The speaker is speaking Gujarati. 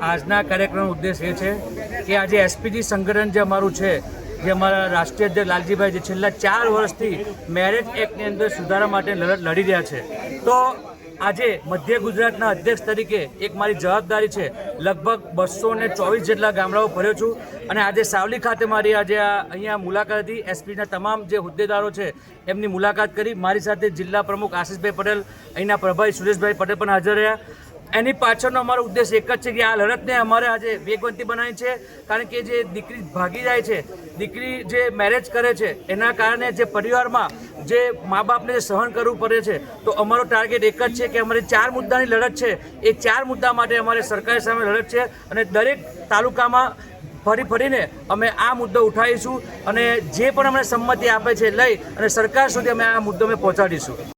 આજના કાર્યક્રમનો ઉદ્દેશ એ છે કે આજે એસપીજી સંગઠન જે અમારું છે, જે અમારા રાષ્ટ્રીય અધ્યક્ષ લાલજીભાઈ જે છેલ્લા ચાર વર્ષથી મેરેજ એક્ટની અંદર સુધારા માટે લડત લડી રહ્યા છે. તો આજે મધ્ય ગુજરાતના અધ્યક્ષ તરીકે એક મારી જવાબદારી છે, લગભગ બસો ને ચોવીસ જેટલા ગામડાઓ ફર્યો છું અને આજે સાવલી ખાતે મારી આજે અહીંયા મુલાકાત હતી. એસપીના તમામ જે હોદ્દેદારો છે, એમની મુલાકાત કરી. મારી સાથે જિલ્લા પ્રમુખ આશિષભાઈ પટેલ, અહીંના પ્રભારી સુરેશભાઈ પટેલ પણ હાજર રહ્યા. એની પાછળનો અમારો ઉદ્દેશ એક જ છે કે આ લડતને અમારે આજે વેગવંતી બનાવી છે. કારણ કે જે દીકરી ભાગી જાય છે, દીકરી જે મેરેજ કરે છે, એના કારણે જે પરિવારમાં જે મા બાપને જે સહન કરવું પડે છે, તો અમારો ટાર્ગેટ એક જ છે કે અમારી ચાર મુદ્દાની લડત છે. એ ચાર મુદ્દા માટે અમારે સરકારી સામે લડત છે અને દરેક તાલુકામાં ફરી ફરીને અમે આ મુદ્દો ઉઠાવીશું અને જે પણ અમને સંમતિ આપે છે લઈ અને સરકાર સુધી અમે આ મુદ્દો અમે પહોંચાડીશું.